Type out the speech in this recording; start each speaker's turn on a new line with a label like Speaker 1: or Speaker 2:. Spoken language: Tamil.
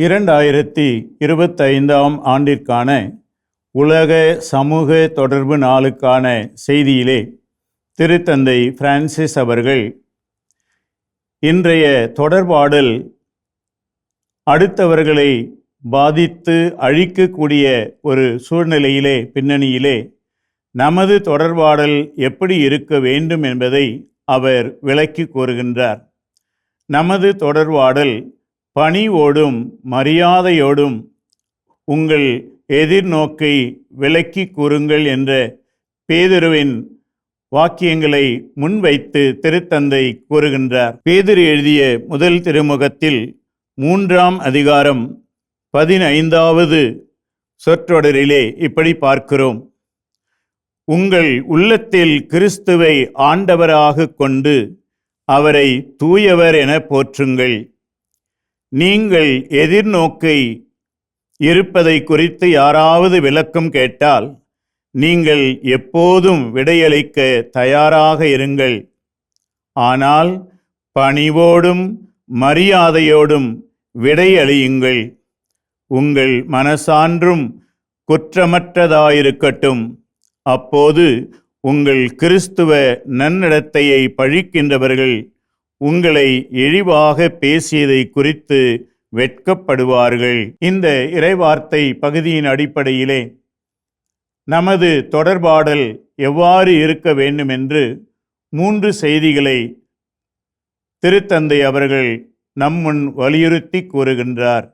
Speaker 1: இரண்டாயிரத்தி இருபத்தைந்தாம் ஆண்டிற்கான உலக சமூக தொடர்பு நாளுக்கான செய்தியிலே திருத்தந்தை பிரான்சிஸ் அவர்கள் இன்றைய தொடர்பாடல் அடுத்தவர்களை பாதித்து அழிக்கக்கூடிய ஒரு சூழ்நிலையிலே பின்னணியிலே நமது தொடர்பாடல் எப்படி இருக்க வேண்டும் என்பதை அவர் விளக்கி கூறுகின்றார். நமது தொடர்பாடல் பணிவோடும் மரியாதையோடும் உங்கள் எதிர்நோக்கை விளக்கி கூறுங்கள் என்ற பேதுருவின் வாக்கியங்களை முன்வைத்து திருத்தந்தை கூறுகின்றார். பேதுரு எழுதிய முதல் திருமுகத்தில் மூன்றாம் அதிகாரம் பதினைந்தாவது சொற்றொடரிலே இப்படி பார்க்கிறோம். உங்கள் உள்ளத்தில் கிறிஸ்துவை ஆண்டவராக கொண்டு அவரை தூயவர் என போற்றுங்கள். நீங்கள் எதிர்நோக்கை இருப்பதை குறித்து யாராவது விளக்கம் கேட்டால் நீங்கள் எப்போதும் விடையளிக்க தயாராக இருங்கள். ஆனால் பணிவோடும் மரியாதையோடும் விடையளியுங்கள். உங்கள் மனசான்றும் குற்றமற்றதாயிருக்கட்டும். அப்போது உங்கள் கிறிஸ்துவ நன்னடத்தையை பழிக்கின்றவர்கள் உங்களை இழிவாக பேசியதை குறித்து வெட்கப்படுவார்கள். இந்த இறைவார்த்தை பகுதியின் அடிப்படையிலே நமது தொடர்பாடல் எவ்வாறு இருக்க வேண்டும் என்று மூன்று செய்திகளை திருத்தந்தை அவர்கள் நம்முன் வலியுறுத்தி கூறுகின்றார்.